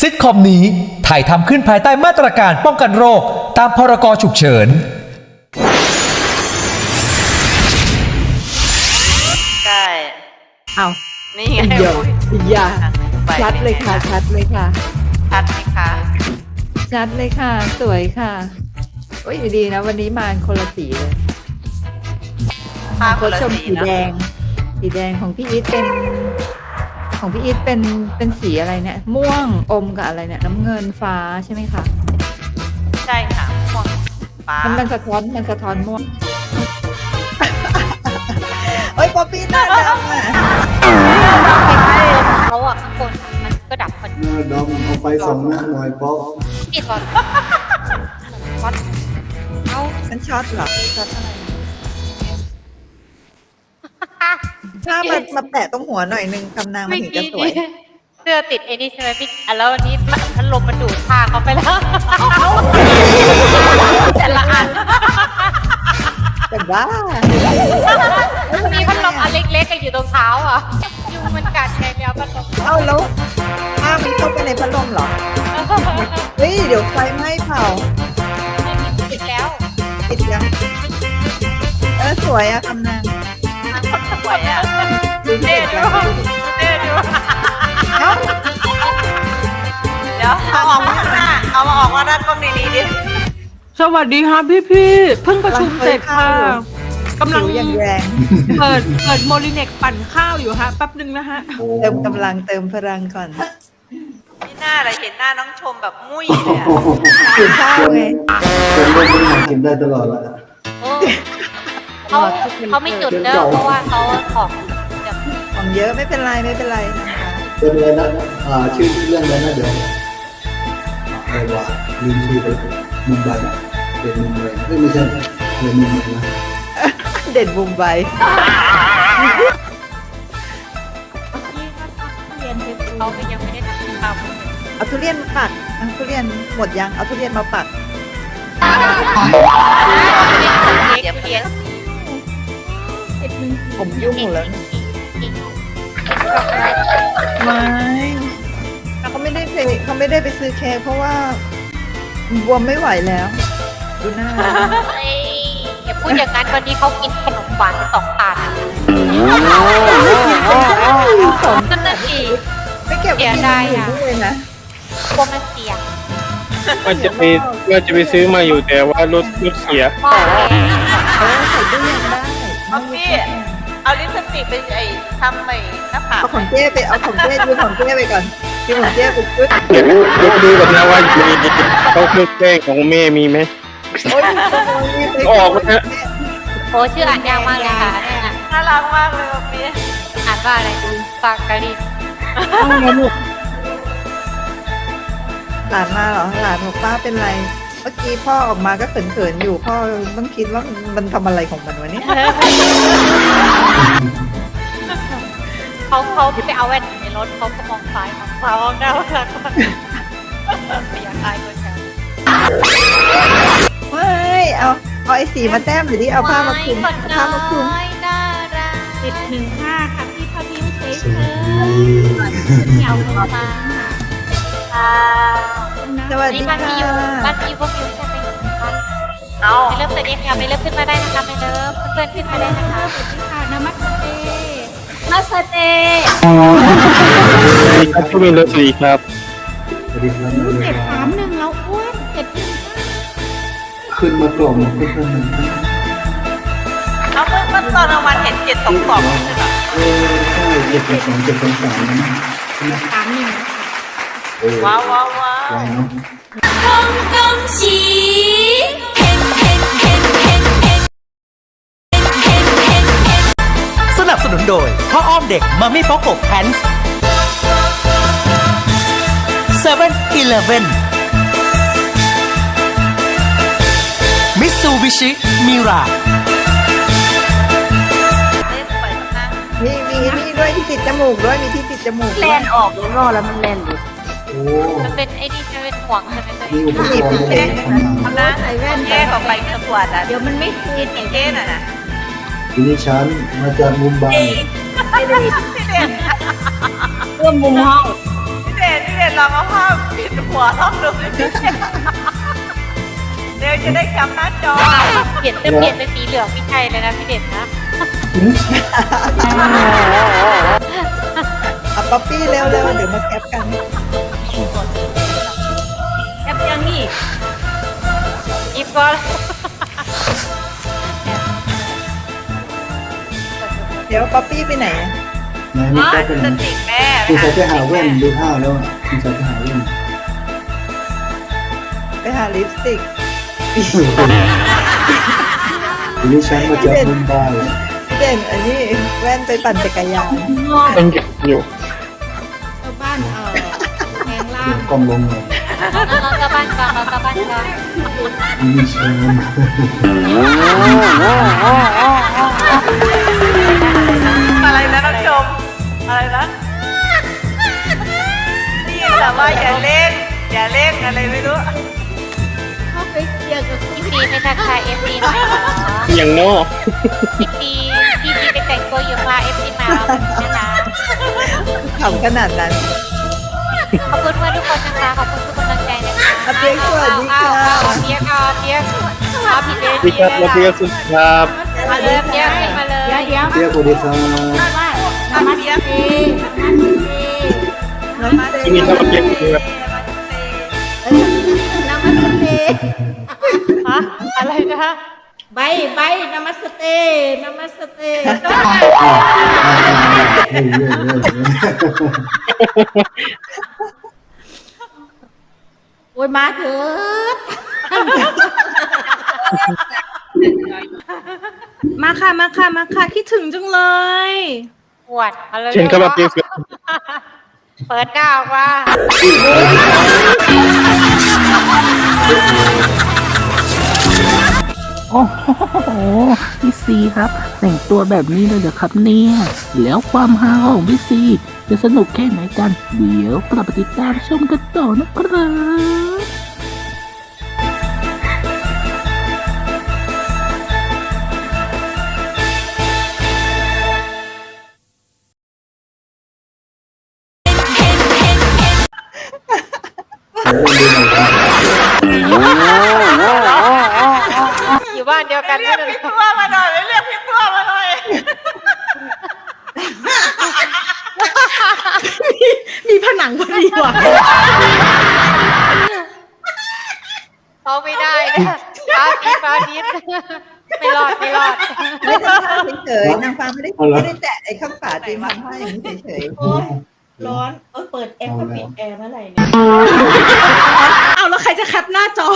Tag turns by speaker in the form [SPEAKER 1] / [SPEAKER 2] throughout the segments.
[SPEAKER 1] ซิทคอมนี้ถ่ายทำขึ้นภายใต้มาตรการป้องกันโรคตามพรกฉุกเฉิน
[SPEAKER 2] ใช่
[SPEAKER 3] เอา
[SPEAKER 2] นี่ไง
[SPEAKER 3] เดี๋ยว
[SPEAKER 2] อุ๊ย
[SPEAKER 3] อย่า
[SPEAKER 2] ไป
[SPEAKER 3] ชัดเลยค่ะ ชัดเลยค่ะ
[SPEAKER 2] ชัดไหมคะ
[SPEAKER 3] ชัดเลยค่ะ สวยค่ะโอ้ยดีนะ วันนี้มาคนละสีเลย
[SPEAKER 2] ภาพ
[SPEAKER 3] โค
[SPEAKER 2] คน
[SPEAKER 3] ช
[SPEAKER 2] ละ
[SPEAKER 3] ชม
[SPEAKER 2] สี
[SPEAKER 3] สี
[SPEAKER 2] นะ
[SPEAKER 3] แดง สีแดงของพี่อีทเป็น ของพี่อีทเป็นเป็นสีอะไรเนี่ย ม่วงอมกับอะไรเนี่ย น้ำเงินฟ้าใช่ไหมคะ
[SPEAKER 2] ใช่ค่ะม่วงฟ้า
[SPEAKER 3] มันมันสะท้อนมันสะท้อนม่วง
[SPEAKER 4] โอ้ยป๊อปปี้หน้าดำอะ
[SPEAKER 5] เขาอะข้างบนอะมันก็ดับพอดี
[SPEAKER 6] หน้าดำเอาไฟส่องหน้าหน่อยป๊อป
[SPEAKER 5] ปิดก่อนวัดเอา
[SPEAKER 4] มันช็อตเหรอช็อตอะไร ถ้ามันมาแปะตรงหัวหน่อยนึงกำนางมัน
[SPEAKER 5] ไม่
[SPEAKER 4] ถึงจะ
[SPEAKER 5] กี้
[SPEAKER 4] สวย
[SPEAKER 5] นี่เสื้อติดไอ้นี่ใช่ไหมพี่อะแล้ววันนี้พัดลมมันดูดผ้าเขาไปแล้วแต่ละอัน
[SPEAKER 4] แต่ว่า
[SPEAKER 5] มันมีพัดลมอันเล็กๆกันอยู่ตรงเท้าอะยุงมันกัดไงแมวพัดลม
[SPEAKER 4] เอาแล้วผ้ามันเข้าไปในพัดลมเหรอเฮ้ยเดี๋ยวไฟไหม้เผา
[SPEAKER 5] ไม่มีติดแล้ว
[SPEAKER 4] ติดยังเออสวยอะกำนาง
[SPEAKER 2] สวยอะ
[SPEAKER 4] ดู
[SPEAKER 2] เท่
[SPEAKER 4] เด็ก
[SPEAKER 2] ดู
[SPEAKER 4] แล้ว
[SPEAKER 2] เท่ดู
[SPEAKER 4] เอ้า
[SPEAKER 2] เดี๋ยวเอาออกมาข้างหน้าเอามาออกมาด้านกล้องดีๆดิ
[SPEAKER 7] สวัสดีค่ะพี่พี่ๆเพิ่งประชุมเสร็จค่ะกำลัง
[SPEAKER 4] ผิวอย่างแรง
[SPEAKER 7] เปิดเปิดโมลิเน็กปั่นข้าวอยู่ฮะแป๊บหนึ่งนะฮะ
[SPEAKER 6] โอ้
[SPEAKER 4] เติมกำลังเติมพลังก่อน
[SPEAKER 2] นี่หน้าอะไรเห็นหน้าน้องชมแบบมุ้ยเลยอะ
[SPEAKER 4] ผิวข้าวไง
[SPEAKER 6] เป็นเรื่องที่หากินได้ตลอดแล้ว
[SPEAKER 5] โอ้ เขาเขาไม่จุดเด้อเพราะว่าเขาของแบบ
[SPEAKER 4] ของเยอะไม่เป็นไรไม่เป็นไรนะคะ
[SPEAKER 6] เป็นอะไรนะอ่าชื่อเรื่องอะไรนะเดี๋ยวอะไรวะลืมชื่อไปมุมไบเป็นมุมไบเอ้ยไม่ใช่เป็นมุมไบนะ
[SPEAKER 4] เด่นมุมไบ
[SPEAKER 5] เขาก็ยังไม่ได้ทำข้าว
[SPEAKER 4] เอาทุเรียนมาปักเอาทุเรียนหมดยังเอาทุเรียนมาปัก
[SPEAKER 5] เดี๋ยวเพี้ยน
[SPEAKER 4] ผมยุ่งหมดแล้วไม่เขาไม่ได้ไปเขาไม่ได้ไปซื้อเค้กเพราะว่าบวมไม่ไหวแล้ว ดูหน้า
[SPEAKER 5] เฮ้ยอย่าพูดอย่างนั้นวันนี้เขากินขนมหวานไปสองถาดอะนั่นน่ะสิ
[SPEAKER 4] ไม่เก็บ
[SPEAKER 5] เสียดายอะ
[SPEAKER 4] ด้วยนะ
[SPEAKER 5] กลัวมันเสีย
[SPEAKER 8] ว่าจะไปว่าจะไปซื้อมาอยู่แต่ว่ารถรถเสีย
[SPEAKER 5] พ่อแม่
[SPEAKER 4] เออใส่ตู้เย็นได้
[SPEAKER 2] เอาพี่ เอาลิปสติกไปไอ้ทำไอ้หน้าผาก
[SPEAKER 4] เอาของเจ้ไปเอาของเจ้ดูของเจ้ไปก่อนดูของเจ้ไปปึ๊บ
[SPEAKER 8] เดี๋ยวดูดูกันนะว่ามีเขาเครื่องแป้งของแม่มีไหม
[SPEAKER 4] โอ้ยรีบไป
[SPEAKER 8] ออกมาเถอะ
[SPEAKER 5] โอ้ชื่ออ่านยากมากเลยค่ะเนี่ยนะ
[SPEAKER 2] น่ารักมากเลยแบบนี้
[SPEAKER 5] อ่านว่าอะไรปากกะลิน
[SPEAKER 4] หลานมาเหรอหลานบอกป้าเป็นไร เมื่อกี้พ่อออกมาก็เขินๆอยู่พ่อต้องคิดว่ามันทำอะไรของมันวะเนี่ย
[SPEAKER 5] เขาเขาไปเอาแว่นในรถเขาก็มองซ้ายมองขวามองหน้ามองหลังไม่อยากอายคนแถว
[SPEAKER 4] ไม่เอาเอาไอ้สีมาแต้มหรือที่เอาผ้ามาคลุม
[SPEAKER 5] คน
[SPEAKER 4] เอา
[SPEAKER 5] น้
[SPEAKER 4] ผ้ามาคลุม
[SPEAKER 5] อยน่ารัก
[SPEAKER 7] ติดหนึ่งห้าค่ะพี่พาพิวเฉย
[SPEAKER 6] สวัสดี
[SPEAKER 5] เหงาเข้ามาค่ะ
[SPEAKER 4] สวัส
[SPEAKER 5] นี่
[SPEAKER 4] ดี
[SPEAKER 5] บ้าน
[SPEAKER 4] ค่ะ
[SPEAKER 5] พี่ยูบ้านพี่ยูพวกยูใช่ไหมคะ
[SPEAKER 2] เอา
[SPEAKER 5] ไม่เริ่มสวัสดีค่ะไม่เริ่มขึ้นมาได้นะคะไม่เริ่มเพื่อนๆขึ้นมาได้นะคะ
[SPEAKER 7] ค่ะนามัสเต
[SPEAKER 5] มาสเต
[SPEAKER 8] สวัสดีครับพี่มินรถสวัสดีครับ
[SPEAKER 6] สวัสดีครับ
[SPEAKER 7] เจ็ดสามหนึ่งแล้วอ้วนเจ็ดหนึ่ง
[SPEAKER 6] ขึ้นมากล่องขึ้นมาหนึ่ง
[SPEAKER 2] เอาเมื่อเมื่อตอนกลางวันเห็นเจ็ดสองสองใช่ไหม
[SPEAKER 6] เออใช่เจ็ดสองเจ็ดสองสามนะ
[SPEAKER 7] สามหนึ่ง
[SPEAKER 6] เออ
[SPEAKER 2] ว้าวว้าวว้าว
[SPEAKER 6] ว้าวเนาะ
[SPEAKER 1] สนับ โดยพ่ออ้อมเด็กมามี่ป๊อกโกแพนส์เซเว่นอีเลฟเว่นมิสูบิชิมิรา
[SPEAKER 2] เล่นไปสักพัก
[SPEAKER 4] มีมีนี่ด้วยที่ติดจมูกด้วยมีที่ติดจมูกด้วย
[SPEAKER 3] แลนออกแล้วรอแล้วมันแลนอยู่
[SPEAKER 6] โอ้
[SPEAKER 5] มันเป็นไอ้นี่จะเป็นห่วงใช่ไหมตัว
[SPEAKER 6] มีอุปกรณ์อะไรทำงาน
[SPEAKER 2] เอานะแก้ของไปกระตรวจอะ
[SPEAKER 5] เดี๋ยวมันไม่คืน
[SPEAKER 2] เก้น่ะนะ
[SPEAKER 6] ทีนี้ฉันมาจากมุมไบ
[SPEAKER 2] พี่เด่น
[SPEAKER 7] เพื่อมุมห้อง
[SPEAKER 2] พี่เด่นพี่เด่นลองเอาผ้าปิดหัวลองดูสิพี่เด่นเดี๋ยวจะได้จำหน้าจอ
[SPEAKER 5] เปลี่ยนจะเปลี่ยนเป็นสีเหลืองไม่ใช่เลยนะพี่เด่นนะ
[SPEAKER 4] เอาป๊อปปี้เร็วเร็วๆเดี๋ยวมาแคปกัน
[SPEAKER 5] แอปยังนี่อีฟก็
[SPEAKER 4] เดี๋ยวป๊อปปี้ไปไหนอะ
[SPEAKER 6] ไหนไม่ก็เป็น
[SPEAKER 2] สติกแม่
[SPEAKER 6] คุณใส่ไปหาแว่นดูท่าแล้วอะคุณใส่ไปหาแว่น
[SPEAKER 4] ไปหาลิปสติก
[SPEAKER 6] ทีนี้ฉันมาจากมุมไบ
[SPEAKER 4] พี่เด่นอันนี้แว่นไปปั่นจักรยาน
[SPEAKER 8] ต้องหยุดอยู่
[SPEAKER 7] บ้านเออแพงล่า
[SPEAKER 6] เดี๋
[SPEAKER 7] ง
[SPEAKER 6] ยวกล้องลงหน่อย
[SPEAKER 5] เราจะบ้านก่อนเราจะบ้านก่อน
[SPEAKER 6] มีเชิญ
[SPEAKER 2] อะไรนะนี่แต่ว่าอย่าเล่น อย่าเล่นอะไรไม่รู้
[SPEAKER 5] เข้าไปเคลียร์กับพี่ปีไม่ทักทายเอฟซีหน่อยเหรอ
[SPEAKER 8] อย่างโน่
[SPEAKER 5] พี่ปีพี่ปีไปแต่งตัวอยู่พาเอฟซีมาเอาแบบนี้นะ
[SPEAKER 4] ขำขนาดนั้น
[SPEAKER 5] ขอบคุณเพื่อนทุกคนนะคะ ขอบคุณทุกกำลังใจนะคะ
[SPEAKER 4] อาเปียกสวัสดีค่ะ
[SPEAKER 5] เอาเอาเอาเปียกเอาเปียกเอาผิดเลย
[SPEAKER 8] พี่ครับแล้วพี่ก็สุดครับ
[SPEAKER 5] มาเลยเปียกขึ้นมาเลย
[SPEAKER 7] เดี๋ยวเดี๋ยว
[SPEAKER 6] เรียกโอเดซ่า
[SPEAKER 7] นามัสเตนามัสเต
[SPEAKER 8] ที่มีข้าวเปียกด้วย
[SPEAKER 7] นามัสเต
[SPEAKER 5] ฮะอะไรนะ
[SPEAKER 7] ใบใบนามัสเตนามัสเต้โอ้ยมาเถิดมาค่ะ มาค่ะ มาค่ะ คิดถึงจังเลย
[SPEAKER 5] ปวดมาเลย
[SPEAKER 8] เชิญเข้ามาเปียก
[SPEAKER 5] เปิดหน้าออกมา
[SPEAKER 9] โอ้โหพี่ซีครับ แต่งตัวแบบนี้เลยเหรอครับเนี่ย แล้วความฮาของพี่ซี จะสนุกแค่ไหนกัน เดี๋ยวกลับไปติดตามชมกันต่อนะครับ
[SPEAKER 5] เขาไม่ได้นะฟ้าปีฟ้าดินไม่รอดไม่รอด
[SPEAKER 4] ไม่ทำท่าเฉยๆนางฟ้าไม่ได้ไม่ได้แตะไอ้ข้างฝาจริงทำท่าอย่างนี้เฉย
[SPEAKER 7] ร้อนเออเปิดแอร์ก็ปิดแอร์เมื่อไหร่เนี่ยเอาแล้วใครจะแคปหน้าจอ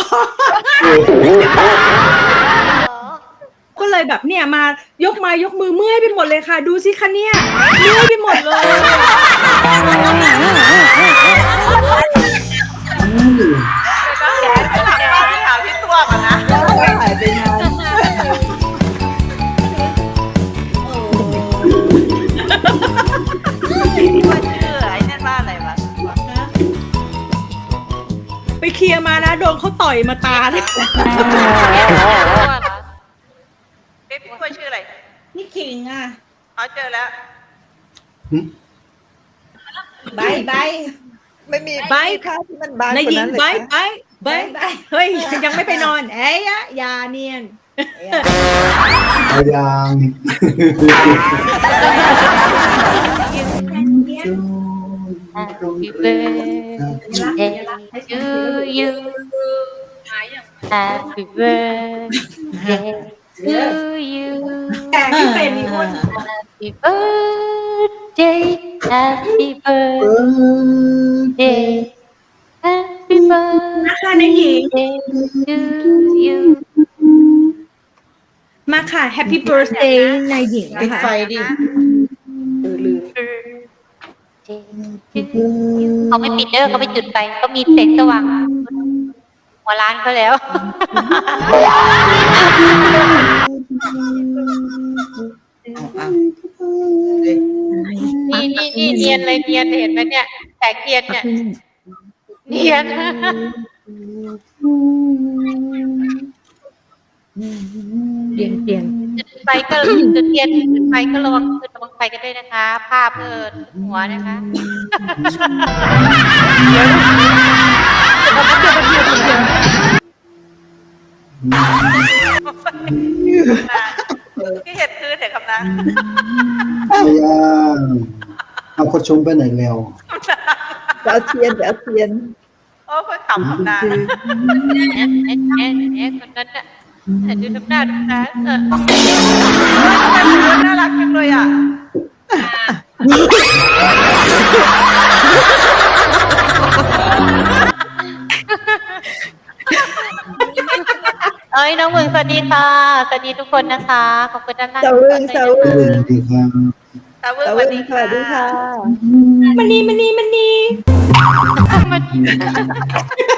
[SPEAKER 7] ก็เลยแบบเนี่ยมายกมายกมือเมื่อยไปหมดเลยค่ะ ดูสิคะเนี่ยเมื่อยไปหมดเลย
[SPEAKER 2] แข
[SPEAKER 7] เคลียร์มานะโดนเขาต่อยมาตาเลย
[SPEAKER 2] เบ๊พี่ตัวชื่ออะไร
[SPEAKER 7] นี่คิงอะ
[SPEAKER 2] เขาเจอแล้ว
[SPEAKER 7] ใบใบ
[SPEAKER 4] ไม่มี
[SPEAKER 7] ใบ
[SPEAKER 4] ท่าที่มันบาน
[SPEAKER 7] นาย
[SPEAKER 4] กว่า
[SPEAKER 7] หญิง
[SPEAKER 4] นั้นเลย
[SPEAKER 7] ใบ
[SPEAKER 4] ค่ะ
[SPEAKER 7] ใบใบเฮ้ยยังไม่ไปนอนเอ้ยอะอยาเนียน
[SPEAKER 6] เอายาง
[SPEAKER 5] Happy birthday to you Happy birthday to you
[SPEAKER 7] แต่ไม่เป็นมีคน
[SPEAKER 5] Happy birthday Happy birthday Happy
[SPEAKER 7] นะคะนายหญิง
[SPEAKER 5] birthday to you
[SPEAKER 7] มาค่ะ Happy Birthday นายหญิงปิดไฟดิ
[SPEAKER 5] เขาไม่ปิดเด้อเขาไม่จุดไฟเขามีแสงสว่างหัวร้านเขาแล้วนี่นี่นี่เนียนเลยเนียนเห็นไหมเนี่ยแสงเทียนเนี่ยเนียน
[SPEAKER 7] เปลี่ยนเปลี่ยน
[SPEAKER 5] จุดไฟก็จุดเทียนจุดไฟก็ระวังจุดระวังไฟกันด้วยนะคะผ้าเพิ่นหัวนะคะ
[SPEAKER 2] ที่เห็นคือเห็นคำนั้น
[SPEAKER 6] ไอ้ยาเอาคนชมไปไหนแล้ว
[SPEAKER 4] เดี๋ยวเอาเทียนเดี๋ยวเอาเทียน
[SPEAKER 2] โอ้คนขำคำนั้น
[SPEAKER 5] แอนแอนแอนแอนคนนั้นน่ะ แต่ดูน้ำหน้าดูน้ำตาเออ
[SPEAKER 2] ทำไมมันน่ารักจังเลยอะ
[SPEAKER 5] เอ้ยน้องเมืองสวัสดีค่ะสวัสดีทุกคนนะคะ ขอบคุณด้านหน้า
[SPEAKER 4] สวึงสวึ
[SPEAKER 6] สวัสดีครับ
[SPEAKER 2] ตาเวิร์
[SPEAKER 4] ส
[SPEAKER 2] ส
[SPEAKER 4] วึ
[SPEAKER 2] วัส
[SPEAKER 4] ง
[SPEAKER 2] ดี
[SPEAKER 4] สวัสดีค่ะ
[SPEAKER 7] มันนี่มันนี่มันนี่
[SPEAKER 2] น้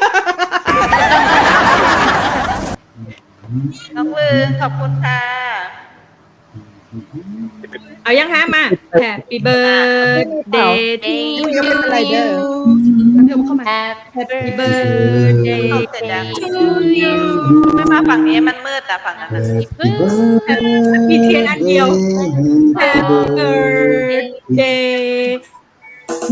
[SPEAKER 2] องเวิร์ขอบคุณค่ะ
[SPEAKER 7] เอายังคะมา Happy birthday to
[SPEAKER 4] ยังไม่เป็นไรเด้อ
[SPEAKER 7] เดี๋ยวเข้ามา Happy birthday
[SPEAKER 2] เอาเสร็จยังไม่มาฝั่งนี้มันมืดแต่ฝั่งนั้นน่ะ
[SPEAKER 7] มีเทียนอันเดียว Happy birthday
[SPEAKER 2] ข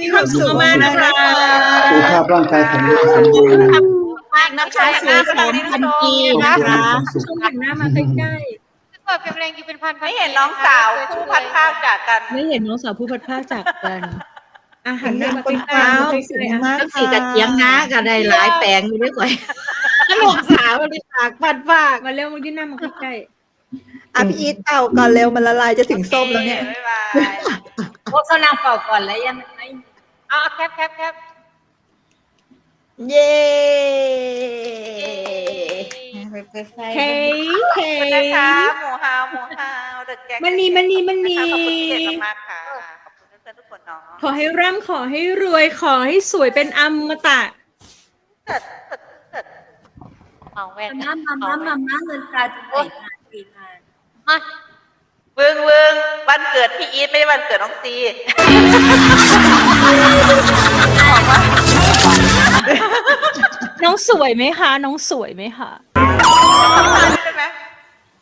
[SPEAKER 7] มีความสุขมากๆนะคะ
[SPEAKER 6] สุขภาพร่างกายแข็งแรงสมบูรณ์
[SPEAKER 2] มากนะคะหันหน้ามาทางนี้นะชม
[SPEAKER 6] นะคะ
[SPEAKER 7] ช่วงหันหน้ามาใกล้
[SPEAKER 5] เปิดเป็นแรงอยู่เป็นพัน
[SPEAKER 2] ไม่เห็นน้องสาวคู่พัดภาคจากกัน
[SPEAKER 7] ๆไม่เห็นน้องสาวผู้พัดภาคจากกัน อาหารหน้ามาใกล้ๆ
[SPEAKER 4] อ้าว
[SPEAKER 7] ใก
[SPEAKER 4] สุข
[SPEAKER 7] ล้ๆอะ
[SPEAKER 4] มาก
[SPEAKER 3] ทั้งสี่กับเทียงน้าก็ได้หลายแปลงอยู่ด้วยก่อยลูกสาวมันได้ปากปัดปาก
[SPEAKER 7] มาเร็วมายื่นหน้ามาใกล้
[SPEAKER 4] อะพี่อีทเอาก่อนเร็วมันละลายจะถึงส้มแล้วเนี่ย
[SPEAKER 2] บ๊ายบาย
[SPEAKER 3] พวกเขานางเป่าก่อนแล้วยังไม่
[SPEAKER 5] เอาแคปแคปแคป
[SPEAKER 4] เย้
[SPEAKER 7] ๆเค้กเค้
[SPEAKER 2] ขอบคุณนะคะ
[SPEAKER 7] ก
[SPEAKER 2] หมูฮาวหมูฮาวเดอะแก๊ง
[SPEAKER 7] มันนี่มันนี่มันนี่
[SPEAKER 2] ขอบคุณพี่เอกมากๆค่ะ ทุกคนเนาะ
[SPEAKER 7] ขอให้ร่ำขอให้รวยขอให้สวยเป็นอมตะ
[SPEAKER 5] เอาแว่น
[SPEAKER 3] น้ำมาน้ำมาน้ำเงินตราจะไหนมาดีมา
[SPEAKER 5] มา
[SPEAKER 2] วึงวึงวันเกิดพี่อีทไม่ได้วันเกิดน้องซี
[SPEAKER 7] น้องสวยไหมคะ น้องสวยไหมคะ
[SPEAKER 2] ใช่ไหม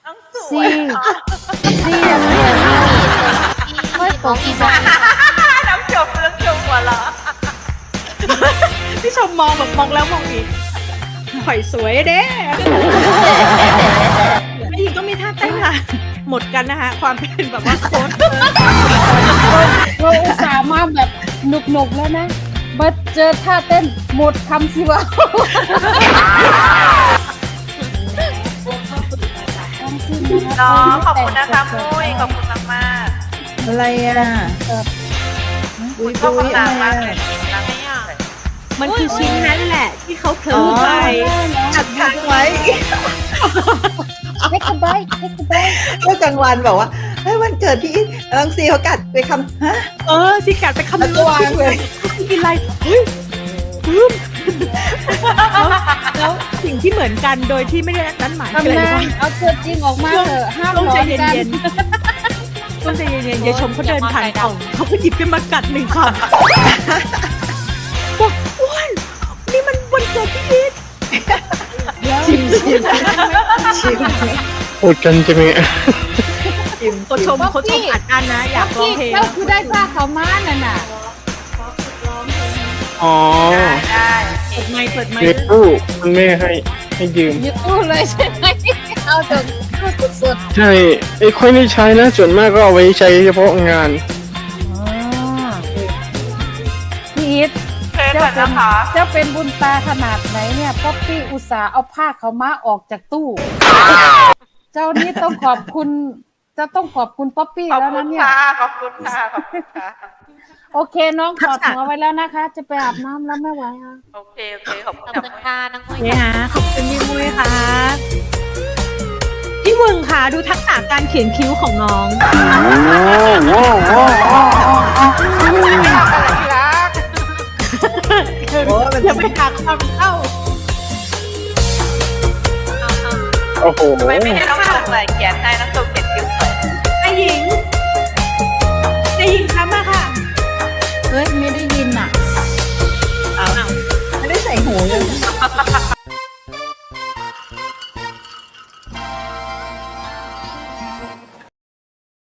[SPEAKER 2] น้องสวยเหรอ
[SPEAKER 5] เฮ้ยของอีสาน
[SPEAKER 2] น้อ งจบเรื่องจบหัวเราะ
[SPEAKER 7] พี่ชมมองแบบมองแล้วมองอีกข่อยสวยเด้ไม่ยิงก็มีท่าเต้นค่ะ หมดกันนะคะ ความเป็นแบบว่าโค้ช
[SPEAKER 10] เราอุตส่าห์มาแบบหนุกๆแล้วนะมาเจอท่าเต้นหมดคำสิวะ
[SPEAKER 2] น้องขอบคุณนะคะมุ้ยขอบคุณมากมาก
[SPEAKER 4] อะไรอะ บุย
[SPEAKER 2] ๆชอบ
[SPEAKER 4] บุย
[SPEAKER 2] คำ
[SPEAKER 4] อะ
[SPEAKER 2] นาง
[SPEAKER 4] ไร
[SPEAKER 2] มาก
[SPEAKER 4] อะ
[SPEAKER 2] เลยนางไม่ยากเลย
[SPEAKER 7] มันคือชิ้นนั้นแหละ ที่เขาเผลอไป
[SPEAKER 4] อัดค้างไว้
[SPEAKER 10] เทคกระบายเทคกระบาย
[SPEAKER 4] เมื่อกลางวันบอกว่าเฮ้ยวันเกิดพี่อีทบางซีเขากัดไปคำฮะ
[SPEAKER 7] เออสิกัดไปคำ
[SPEAKER 4] แล้ว
[SPEAKER 7] นึ
[SPEAKER 4] ก็
[SPEAKER 7] ง
[SPEAKER 4] วางเลย
[SPEAKER 7] กินอะไรเฮ้ยปึ้มแล้วแล้วสิ่งที่เหมือนกันโดยที่ไม่ได้นัดหมายคือ
[SPEAKER 10] ทำ
[SPEAKER 7] อะไร
[SPEAKER 10] งา
[SPEAKER 7] รู้
[SPEAKER 10] น
[SPEAKER 7] ปะ
[SPEAKER 10] เอาตัวจริงออกมาเถอะห้าม
[SPEAKER 7] ต้อง
[SPEAKER 10] ร้อ
[SPEAKER 7] ใจ
[SPEAKER 10] น
[SPEAKER 7] เย็
[SPEAKER 10] กัน
[SPEAKER 7] นๆต้องใจเย็นๆยายชมเขาเดินผ่านกล่องเขาก็หยิบขึ้นมากัดหนึ่งคำบอกอ้วนนี่มันวันเกิดพี่อีท
[SPEAKER 4] ชิมชิมชิม
[SPEAKER 8] พูดกันจะมี
[SPEAKER 4] ชิม
[SPEAKER 7] เขาชมเขาชมอัดอันนะ อยากร้องเพลง
[SPEAKER 10] เจ้าคือได้ผ้าขาวม้านั่นน่ะ
[SPEAKER 8] อ๋อ
[SPEAKER 2] ได้
[SPEAKER 7] เปิดไมค์เปิดไม
[SPEAKER 8] เด็ก
[SPEAKER 7] ค์
[SPEAKER 8] ผู้คุณแม่ให้ให้ยืม
[SPEAKER 10] อยู่ตู้เลยใช่ไหมเอาจน สด
[SPEAKER 8] ใช่ไอ้ค่อยได้ใช้นะ ส่วนมากก็เอาไว้ใช้เฉพาะงาน
[SPEAKER 10] ๆพี่อีท
[SPEAKER 2] เชิญก่อนนะคะ
[SPEAKER 10] เจ้าเป็นบุญตาขนาดไหนเนี่ยป๊อปปี้อุตส่าห์เอาผ้าขาวม้าออกจากตู้ เจ้านี่ต้องขอบคุณจะต้องขอบคุณป๊อปปี้
[SPEAKER 2] ขอบ
[SPEAKER 10] แล้ว
[SPEAKER 2] คุ
[SPEAKER 10] นะ
[SPEAKER 2] ณ
[SPEAKER 10] เนี่ย
[SPEAKER 2] ค่ะขอบคุณค่ะขอบคุณค่ะ
[SPEAKER 10] โอเคน้องกอดหัวไว้แล้วนะคะ จะไปอาบน้ำแล้วไม่ไหวอะ
[SPEAKER 2] โอเคโอเคขอบ
[SPEAKER 5] ข
[SPEAKER 2] คุ
[SPEAKER 5] อบ
[SPEAKER 2] ณ
[SPEAKER 5] คุณ
[SPEAKER 2] ค่ะ
[SPEAKER 5] ค่ะน้องมุ้ย
[SPEAKER 7] เนี่ยฮะขอบคุณพี่มุ้ยค่ะ พี่วึงค่ะดูทักษะการเขียนคิ้วของน้อง
[SPEAKER 4] โอ้เป็น
[SPEAKER 7] อย่าไปหักความเข้า
[SPEAKER 8] โอ้โห
[SPEAKER 2] ทำไมไม่ให้น้องตุกเลยเขียนให้น้องตุก